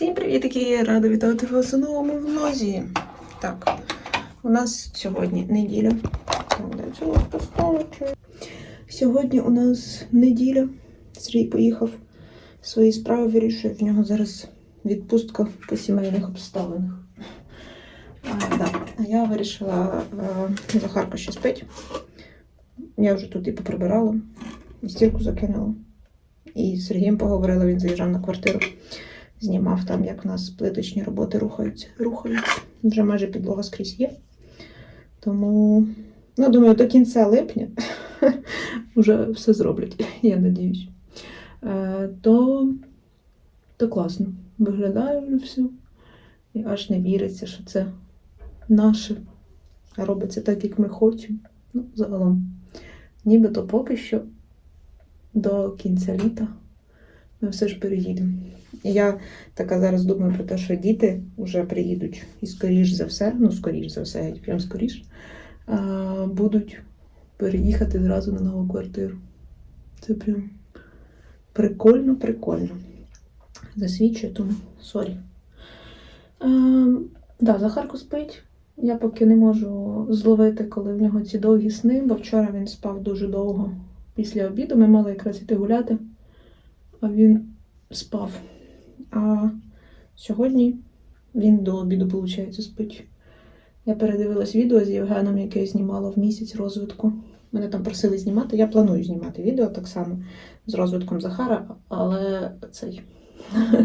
Всім привітки! Рада вітати вас у новому влозі. Так, у нас сьогодні неділя. Сьогодні у нас неділя. Сергій поїхав свої справи вирішує. В нього зараз відпустка по сімейних обставинах. А, да. а я вирішила, е, Захарка ще спить. Я вже тут і поприбирала, і стірку закинула. І з Сергієм поговорила, він заїжджав на квартиру. Знімав там, як в нас плиточні роботи рухаються. рухаються. Вже майже підлога скрізь є. Тому, ну, думаю, до кінця липня вже все зроблять, я надіюсь. Е, то, то класно. Виглядає все. І аж не віриться, що це наше. А робиться так, як ми хочемо. Ну, загалом. Нібито поки що до кінця літа ми все ж переїдемо. І я така зараз думаю про те, що діти вже приїдуть і скоріш за все, ну скоріш за все, прям скоріш, будуть переїхати зразу на нову квартиру. Це прям прикольно, прикольно. Засвідчую, тому сорі. Да, Захарко спить. Я поки не можу зловити, коли в нього ці довгі сни, бо вчора він спав дуже довго після обіду. Ми мали якраз іти гуляти, він спав. А сьогодні він до обіду, виходить, спить. Я передивилась відео з Євгеном, яке я знімала в місяць розвитку. Мене там просили знімати. Я планую знімати відео так само з розвитком Захара, але цей.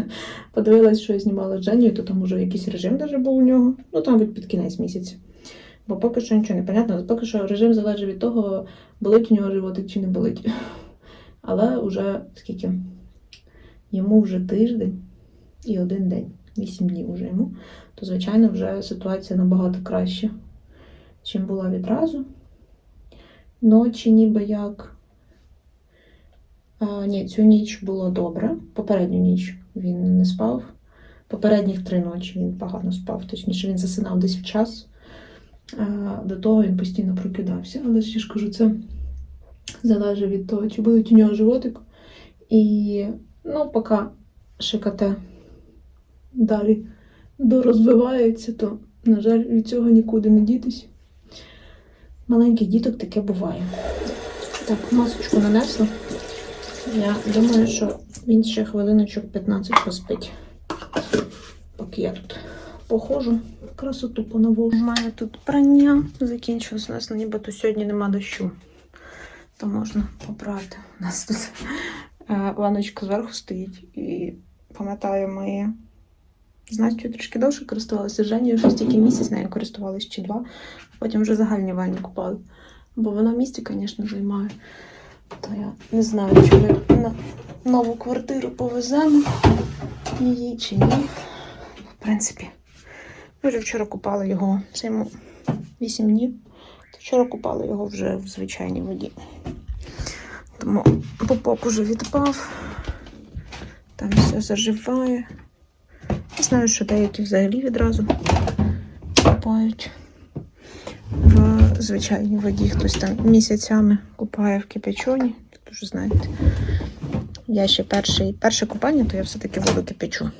Подивилась, що я знімала з Женєю, то там уже якийсь режим даже був у нього. Ну там від під кінець місяця. Бо поки що нічого не понятно. Поки що режим залежить від того, болить у нього животик чи не болить. Але вже скільки? Йому вже тиждень і один день, вісім днів вже йому, то, звичайно, вже ситуація набагато краща, чим була відразу. Ночі ніби як. А, ні, цю ніч було добре. Попередню ніч він не спав. Попередніх три ночі він погано спав, точніше, він засинав десь в час. До того він постійно прокидався. Але ж я ж кажу, це залежить від того, чи будуть у нього животик. І ну, поки ШКТ далі дорозвивається, то, на жаль, від цього нікуди не дітись. Маленьких діток таке буває. Так, масочку нанесла. Я думаю, що він ще хвилиночок 15 поспить. Поки я тут походжу, красоту понавожу. У мене тут прання закінчилось. У нас нібито сьогодні нема дощу. То можна попрати. У нас тут ваночка зверху стоїть і пам'ятаю, ми з Настю трішки довше користувалися з Женєю, щось тільки місяць нею користувалися чи два, потім вже загальні ванні купали. Бо вона в місті, звісно, займає. То я не знаю, чи ми на нову квартиру повеземо її чи ні. В принципі, ми вже вчора купали його. Це йому 8 днів. Вчора купали його вже в звичайній воді. Тому попок уже відпав. Там все заживає. Я знаю, що деякі взагалі відразу купають в звичайній воді. Хтось там місяцями купає в кипячоні. Тут вже знаєте. Я ще перший, перше купання, то я все-таки воду кипячу.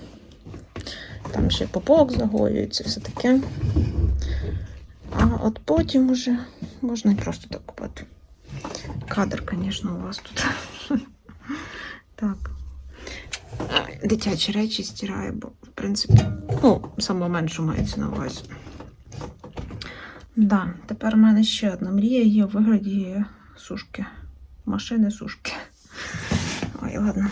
Там ще попок загоюється, все таке. А от потім уже можна і просто так купати. Кадр, звісно, у вас тут. Так. Дитячі речі стираю, бо, в принципі, ну, саме менше мається на увазі. Да, тепер у мене ще одна мрія є у вигляді сушки. Машини сушки. Ой, ладно.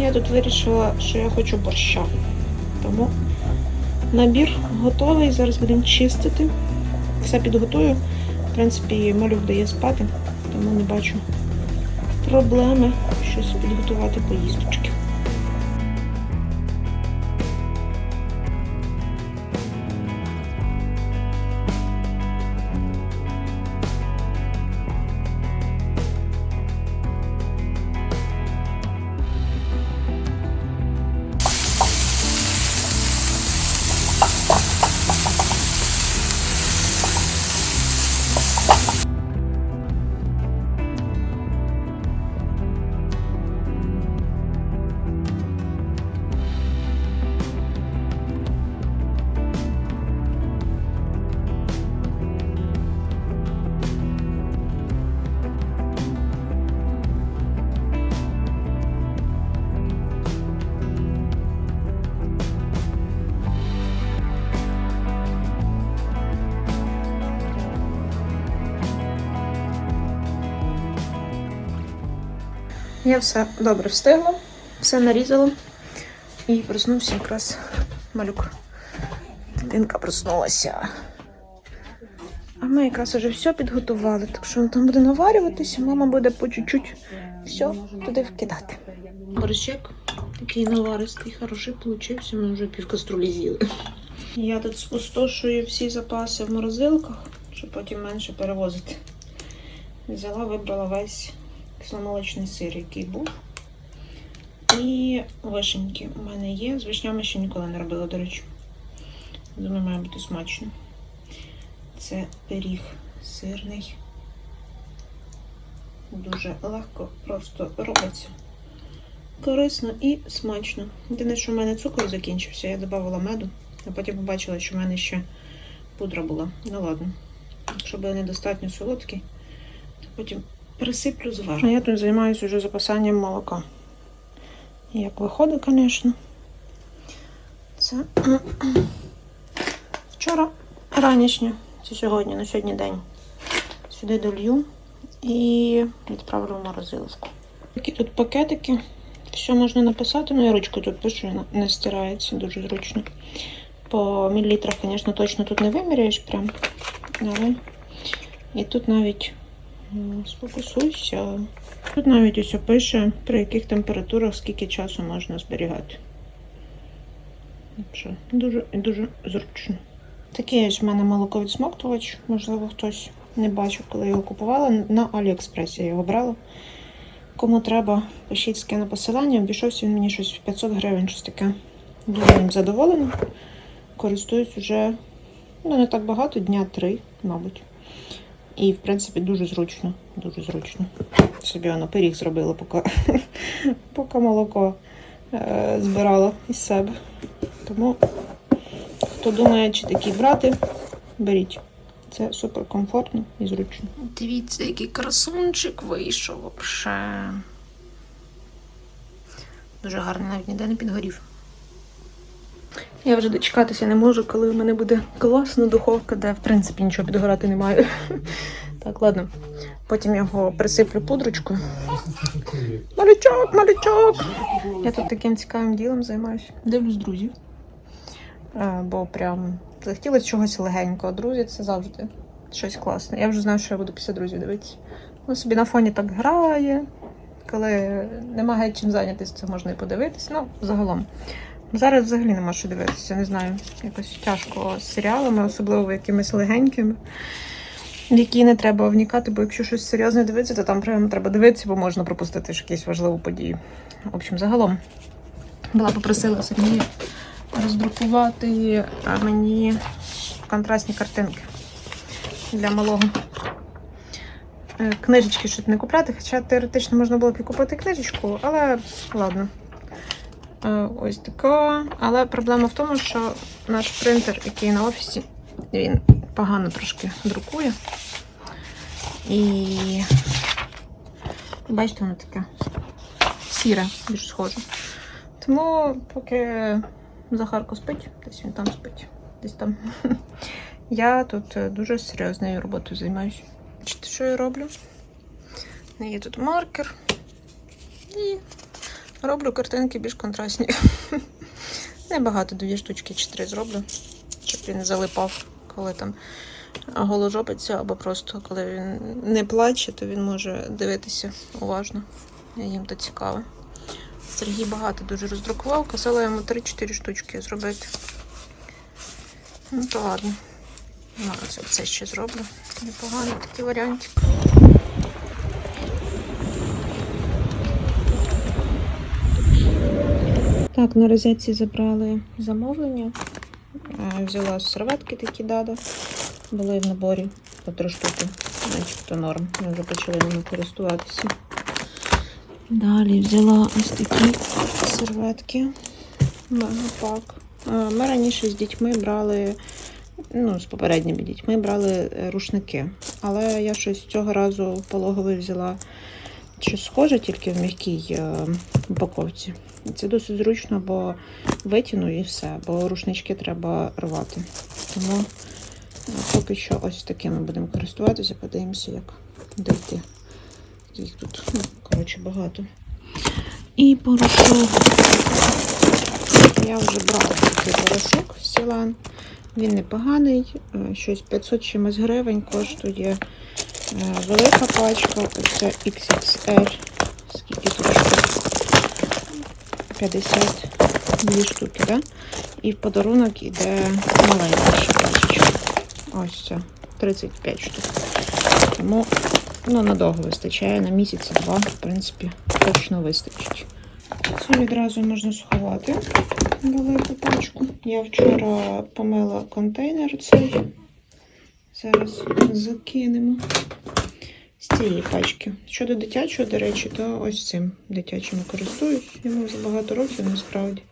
Я тут вирішила, що я хочу борща. Тому набір готовий. Зараз будемо чистити. Все підготую. В принципі, малюк дає спати, тому не бачу проблеми щось підготувати поїздочки. Я все добре встигла, все нарізала. І проснувся якраз малюк. Дитинка проснулася. А ми якраз уже все підготували, так що там буде наварюватися, мама буде по чуть-чуть все туди вкидати. Борщик такий наваристий, хороший получився, ми вже пів каструлі з'їли. Я тут спустошую всі запаси в морозилках, щоб потім менше перевозити. Взяла, вибрала весь кисломолочний сир, який був. І вишеньки у мене є. З вишнями ще ніколи не робила, до речі. Думаю, має бути смачно. Це пиріг сирний. Дуже легко просто робиться. Корисно і смачно. Єдине, що в мене цукор закінчився, я додавала меду, а потім побачила, що в мене ще пудра була. Ну ладно. Якщо буде недостатньо солодкий, то потім присиплю зважу. А я тут займаюся вже запасанням молока. Як виходить, звісно. Це вчора ранішнє, це сьогодні, на сьогодні день. Сюди долью і відправлю в морозиловку. Такі тут пакетики. Все можна написати, ну я ручкою тут пишу, не стирається, дуже зручно. По мілілітрах, звісно, точно тут не виміряєш прям. Але і тут навіть сфокусуйся. Тут навіть ось пише, при яких температурах скільки часу можна зберігати. Дуже і дуже зручно. Такий ось в мене молоковідсмоктувач. Можливо, хтось не бачив, коли його купувала. На Аліекспресі я його брала. Кому треба, пишіть скину посилання. Обійшовся він мені щось в 500 гривень, щось таке. Дуже ним задоволена. Користуюсь уже ну, не так багато, дня три, мабуть. І, в принципі, дуже зручно. Дуже зручно. Собі воно пиріг зробила, поки, поки молоко е, збирала із себе. Тому, хто думає, чи такий брати, беріть. Це супер комфортно і зручно. Дивіться, який красунчик вийшов взагалі. Дуже гарний, навіть ніде не підгорів. Я вже дочекатися не можу, коли в мене буде класна духовка, де в принципі нічого підгорати не має. Так, ладно. Потім його присиплю пудрочкою. Малючок, малючок! Я тут таким цікавим ділом займаюся. Дивлюсь друзів. Е, Бо прям захотілося чогось легенького. Друзі, це завжди щось класне. Я вже знаю, що я буду після друзів дивитися. Ну, собі на фоні так грає. Коли немає чим зайнятися, це можна і подивитися. Ну, загалом. Зараз взагалі нема що дивитися, не знаю. Якось тяжко з серіалами, особливо якимись легенькими, в які не треба вникати, бо якщо щось серйозне дивитися, то там прямо треба дивитися, бо можна пропустити ж якісь важливі події. В общем, загалом була попросила Сергія роздрукувати мені контрастні картинки для малого. Е, Книжечки щось не купляти, хоча теоретично можна було б і купити книжечку, але ладно. Е, Ось така. Але проблема в тому, що наш принтер, який на офісі, він погано трошки друкує. І бачите, воно таке сіре, більш схоже. Тому поки Захарко спить, десь він там спить, десь там. Я тут е, дуже серйозною роботою займаюся. Що я роблю? У мене Є тут маркер. І роблю картинки більш контрастні. Небагато, дві штучки чи три зроблю, щоб він залипав, коли там голожопиться, або просто коли він не плаче, то він може дивитися уважно. Їм то цікаво. Сергій багато дуже роздрукував, казала йому 3-4 штучки зробити. Ну, то ладно. Ну, це, ще зроблю. Непоганий такий варіантик. Так, на розетці забрали замовлення. Е, Взяла серветки такі дада. Були в наборі по три штуки, начебто норм. Ми вже почали ними користуватися. Далі взяла ось такі серветки. Мегапак. Е, Ми раніше з дітьми брали, ну, з попередніми дітьми брали рушники. Але я щось цього разу пологовий взяла щось схоже, тільки в м'якій е, упаковці. Це досить зручно, бо витягну і все, бо рушнички треба рвати. Тому е, поки що ось такими будемо користуватися, подивимося, як дойти. Їх тут, ну, коротше, багато. І порошок. Я вже брала такий порошок Сілан. Він непоганий, е, щось 500 чимось гривень коштує велика пачка, це XXL. Скільки тут 52 штуки, да? І в подарунок іде маленька ще пачечка. Ось це 35 штук. Тому ну, надовго вистачає, на місяці-два, в принципі, точно вистачить. Це відразу можна сховати велику пачку. Я вчора помила контейнер цей. Зараз закинемо цієї пачки. Щодо дитячого, до речі, то ось цим дитячим користуюсь. Йому вже багато років насправді.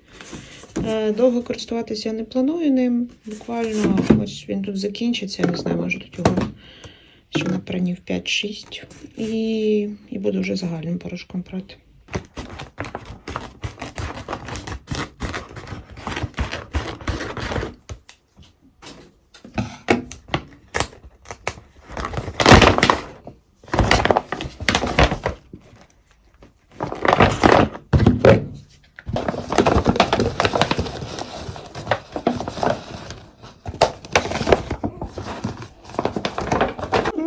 Е, Довго користуватися я не планую ним. Буквально ось він тут закінчиться, я не знаю, може тут його ще на пранів 5-6. І, і буду вже загальним порошком прати.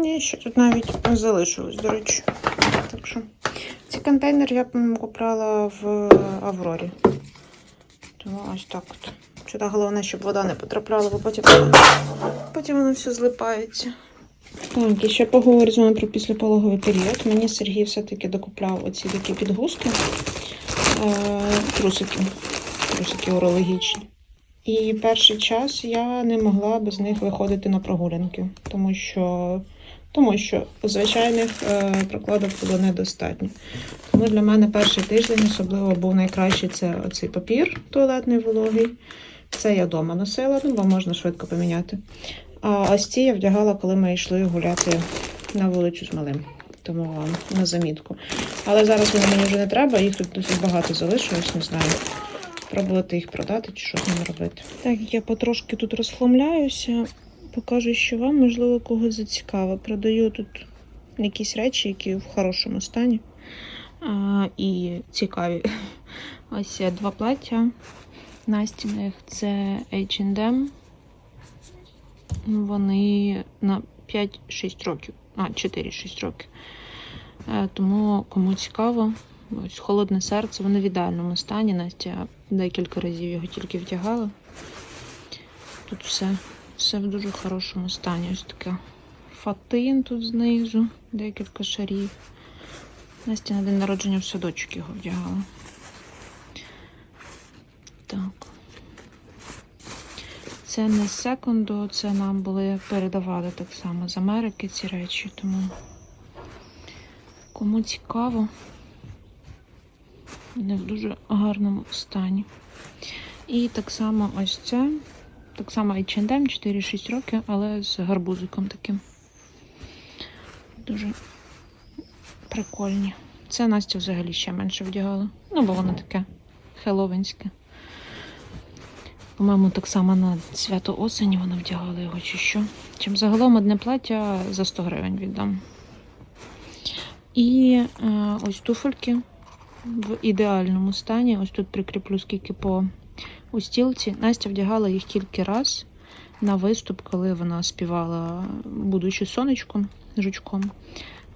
Ні, ще тут навіть залишилось, до речі. Так що цей контейнер я м, купляла в Аврорі. Тому ось так от. Сюди головне, щоб вода не потрапляла, бо потім, потім воно все злипається. Так, і ще поговорю з вами про післяпологовий період. Мені Сергій все-таки докупляв оці такі підгузки, е, трусики, трусики урологічні. І перший час я не могла без них виходити на прогулянки, тому що, тому що звичайних е, прокладок було недостатньо. Тому для мене перший тиждень особливо був найкращий це оцей папір туалетний вологий. Це я вдома носила, ну бо можна швидко поміняти. А ось ці я вдягала, коли ми йшли гуляти на вулицю з малим. Тому вам на замітку. Але зараз вони мені вже не треба, їх тут досить багато залишилось, не знаю. Пробувати їх продати чи що з ними робити. Так, я потрошки тут розхламляюся. Покажу, що вам, можливо, когось зацікавить. Продаю тут якісь речі, які в хорошому стані. А, і цікаві. Ось два плаття. Настіних це H&M. Вони на 5-6 років. А, 4-6 років. Е, Тому кому цікаво, ось холодне серце, воно в ідеальному стані. Настя декілька разів його тільки вдягала. Тут все, все в дуже хорошому стані. Ось таке фатин тут знизу, декілька шарів. Настя на день народження в садочок його вдягала. Так. Це не секунду, це нам були передавали так само з Америки ці речі, тому кому цікаво, вони в дуже гарному стані. І так само ось це, так само H&M 4-6 років, але з гарбузиком таким. Дуже прикольні. Це Настя взагалі ще менше вдягала. Ну, бо воно таке хеловінське. По-моєму, так само на свято осені вона вдягала його чи що. Чим загалом одне плаття за 100 гривень віддам. І е, ось туфельки в ідеальному стані. Ось тут прикріплю скільки по устілці. Настя вдягала їх тільки раз на виступ, коли вона співала будучи сонечком жучком.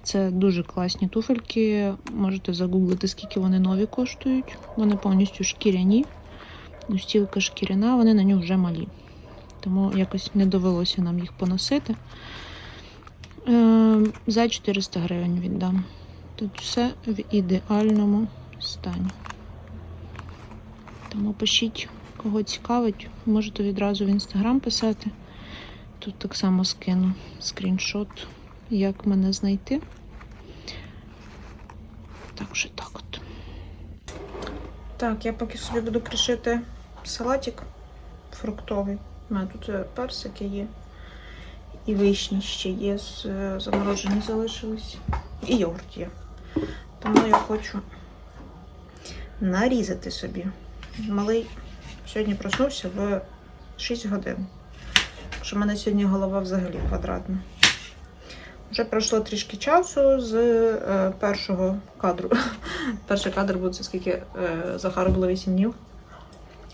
Це дуже класні туфельки. Можете загуглити, скільки вони нові коштують. Вони повністю шкіряні. Устілка шкіряна, вони на нього вже малі. Тому якось не довелося нам їх поносити. Е, за 400 гривень віддам. Тут все в ідеальному стані. Тому пишіть, кого цікавить, можете відразу в інстаграм писати. Тут так само скину скріншот, як мене знайти. Так що так от. Так, я поки собі буду кришити салатик фруктовий. У мене тут е, персики є. І вишні ще є, е, заморожені залишились. І йогурт є. Тому я хочу нарізати собі. Малий сьогодні проснувся в 6 годин. Що в мене сьогодні голова взагалі квадратна. Вже пройшло трішки часу з е, першого кадру. Перший кадр був це скільки е, Захару було 8 днів.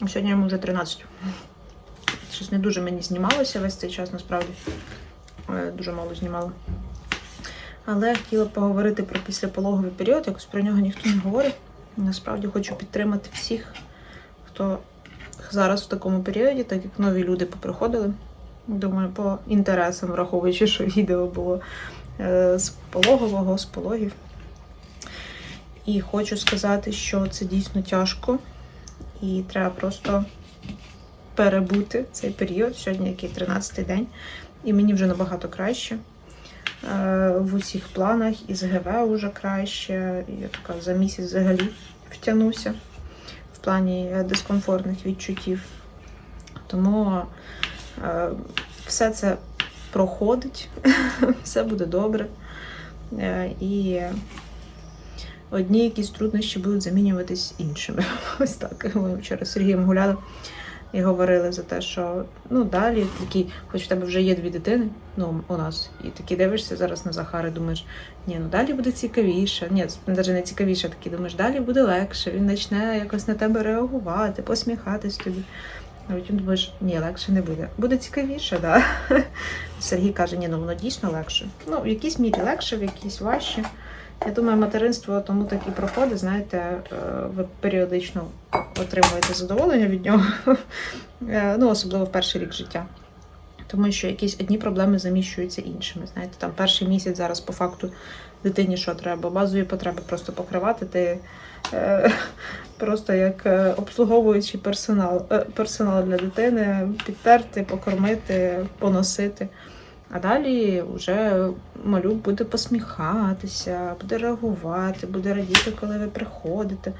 А сьогодні йому вже 13. Щось не дуже мені знімалося весь цей час, насправді. Е, дуже мало знімала. Але хотіла поговорити про післяпологовий період, якось про нього ніхто не говорить. Насправді хочу підтримати всіх, хто зараз в такому періоді, так як нові люди поприходили. Думаю, по інтересам, враховуючи, що відео було е, з пологового, з пологів. І хочу сказати, що це дійсно тяжко, і треба просто перебути цей період. Сьогодні який 13-й день, і мені вже набагато краще. Е, В усіх планах і з ГВ вже краще. Я така за місяць взагалі втягнуся плані е, дискомфортних відчуттів. Тому е, все це проходить, все буде добре. Е, І одні якісь труднощі будуть замінюватись іншими. Ось так. Ми вчора з Сергієм гуляли і говорили за те, що ну далі такі, хоч в тебе вже є дві дитини, ну у нас, і такі дивишся зараз на Захара, і думаєш, ні, ну далі буде цікавіше. Ні, навіть не цікавіше, такі думаєш, далі буде легше, він почне якось на тебе реагувати, посміхатись тобі. А потім думаєш, ні, легше не буде. Буде цікавіше, да. Сергій каже, ні, ну воно дійсно легше. Ну, в якійсь мірі легше, в якійсь важче. Я думаю, материнство тому так і проходить, знаєте, е, ви періодично отримуєте задоволення від нього, Е, ну, особливо в перший рік життя. Тому що якісь одні проблеми заміщуються іншими. Знаєте, там перший місяць зараз по факту дитині що треба? Базові потреби просто покривати. Ти е, просто як е, обслуговуючий персонал, персонал для дитини, підтерти, покормити, поносити. А далі вже малюк буде посміхатися, буде реагувати, буде радіти, коли ви приходите.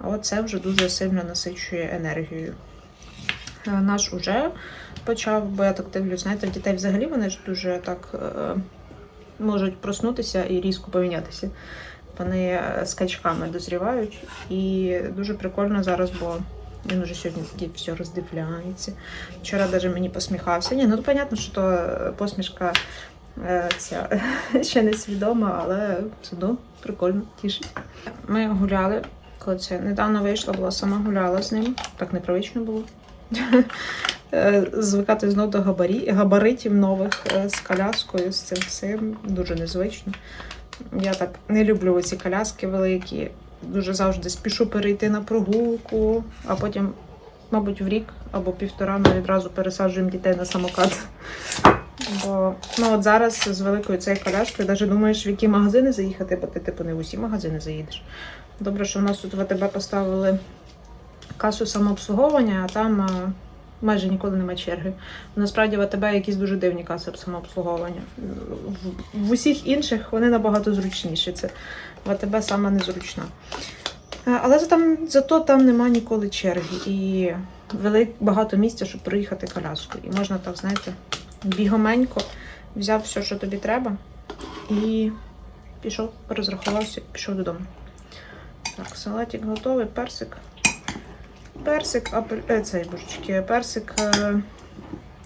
А це вже дуже сильно насичує енергією. Е, Наш уже почав, бо я так дивлюсь, знаєте, дітей взагалі вони ж дуже так е, можуть проснутися і різко помінятися. Вони е, скачками дозрівають. І дуже прикольно зараз, бо він уже сьогодні такий все роздивляється. Вчора навіть мені посміхався. Ні, ну понятно, що то е, посмішка е, ця ще не свідома, але все одно прикольно тішить. Ми гуляли, коли це недавно вийшла, була сама гуляла з ним. Так непривично було. Е, Звикати знову до габарі, габаритів нових з коляскою, з цим всім. Дуже незвично. Я так не люблю ці коляски великі. Дуже завжди спішу перейти на прогулку, а потім, мабуть, в рік або півтора ми відразу пересаджуємо дітей на самокат. Бо ну от зараз з великою цією коляскою навіть думаєш, в які магазини заїхати, бо ти типу не в усі магазини заїдеш. Добре, що в нас тут в АТБ поставили касу самообслуговування, а там а, майже ніколи немає черги. Насправді в АТБ якісь дуже дивні каси самообслуговування. В, в усіх інших вони набагато зручніші. Це в АТБ саме незручна. Е, Але там, зато там нема ніколи черги. І велик, багато місця, щоб проїхати коляскою. І можна так, знаєте, бігоменько взяв все, що тобі треба, і пішов, розрахувався і пішов додому. Так, салатик готовий, персик. Персик, апель... е, цей божечки, персик, е,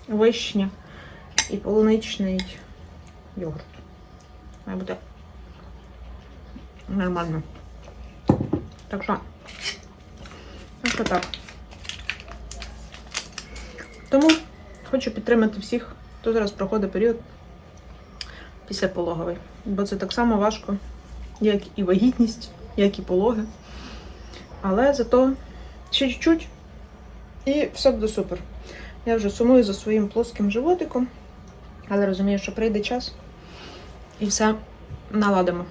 вишня і полуничний йогурт. Має бути нормально. Так що, так що так. Тому хочу підтримати всіх, хто зараз проходить період післяпологовий. Бо це так само важко, як і вагітність, як і пологи. Але зато ще чуть-чуть і все буде супер. Я вже сумую за своїм плоским животиком, але розумію, що прийде час і все наладимо.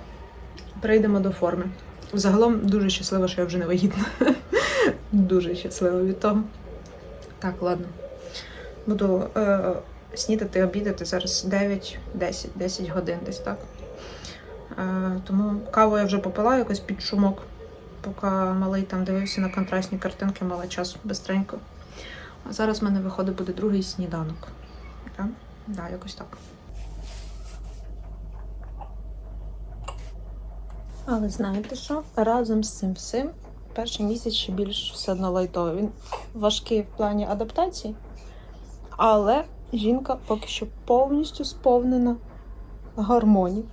Прийдемо до форми. Загалом дуже щаслива, що я вже не вагітна. Дуже щаслива від того. Так, ладно. Буду е, снідати, обідати зараз 9, 10, 10 годин десь так. Е, тому каву я вже попила якось під шумок, поки малий там дивився на контрастні картинки, мала час бистренько. А зараз в мене виходить буде другий сніданок. Так, да, якось так. Але знаєте що? Разом з цим всім перший місяць ще більш все одно лайтовий. Він важкий в плані адаптації, але жінка поки що повністю сповнена гормонів,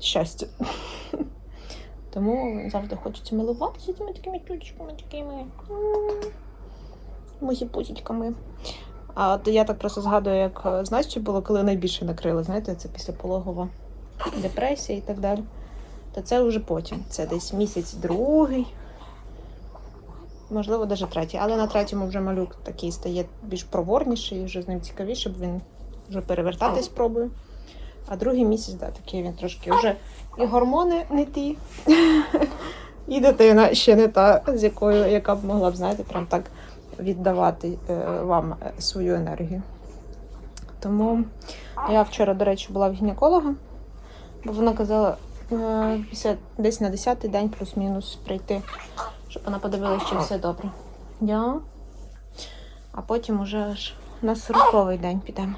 щастя. Тому завжди хочеться милуватися цими такими чучками, такими музіпусічками. А от я так просто згадую, як е, з Настю було, коли найбільше накрили, знаєте, це післяпологова депресія і так далі. То це вже потім. Це десь місяць другий, можливо, навіть третій. Але на третьому вже малюк такий стає більш проворніший, вже з ним цікавіше, бо він вже перевертатись пробує. А другий місяць, да, такий він трошки вже і гормони не ті, і дитина ще не та, з якою, яка б могла б, знаєте, прям так віддавати е, вам е, свою енергію. Тому я вчора, до речі, була в гінеколога, бо вона казала після десь на 10-й день плюс-мінус прийти, щоб вона подивилася, чи все добре. Я. А потім уже аж на 40-й день підемо.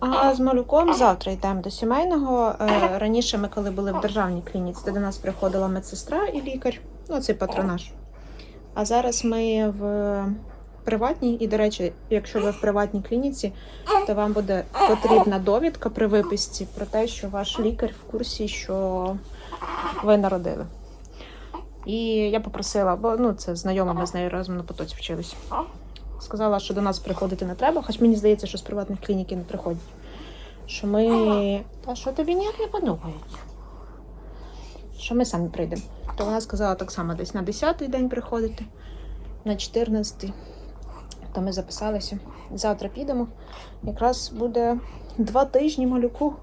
А з малюком завтра йдемо до сімейного. Е, Раніше ми, коли були в державній клініці, то до нас приходила медсестра і лікар, ну цей патронаж. А зараз ми в приватній, і, до речі, якщо ви в приватній клініці, то вам буде потрібна довідка при виписці про те, що ваш лікар в курсі, що ви народили. І я попросила, бо ну це знайома, ми з нею разом на потоці вчились. Сказала, що до нас приходити не треба, хоч мені здається, що з приватних клінік не приходять. Що ми. Та що тобі ніяк не подобається? Що ми самі прийдемо. То вона сказала так само десь на 10-й день приходити, на 14-й. То ми записалися. Завтра підемо. Якраз буде два тижні малюку.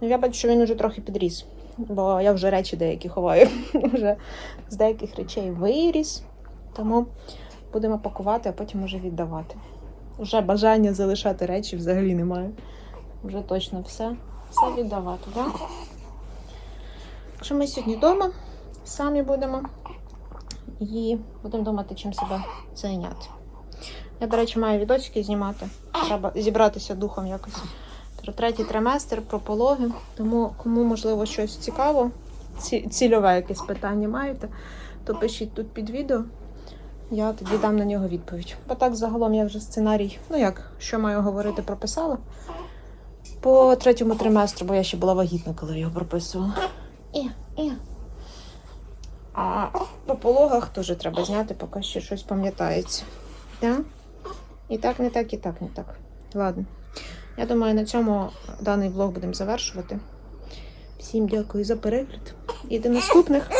Ну, я бачу, що він вже трохи підріс, бо я вже речі деякі ховаю. вже з деяких речей виріс. Тому будемо пакувати, а потім уже віддавати. Вже бажання залишати речі взагалі немає. Вже точно все. Все віддавати, так? Так що ми сьогодні вдома, самі будемо і будемо думати, чим себе зайняти. Я, до речі, маю відосики знімати. Треба зібратися духом якось. Про третій триместр, про пологи. Тому кому можливо щось цікаво, ці- цільове якесь питання маєте, то пишіть тут під відео. Я тоді дам на нього відповідь. Бо так загалом я вже сценарій, ну як, що маю говорити, прописала. По третьому триместру, бо я ще була вагітна, коли його прописувала. І, і. А по пологах теж треба зняти, поки ще щось пам'ятається. Да? І так, не так, і так, не так. Ладно. Я думаю, на цьому даний влог будемо завершувати. Всім дякую за перегляд. І до наступних.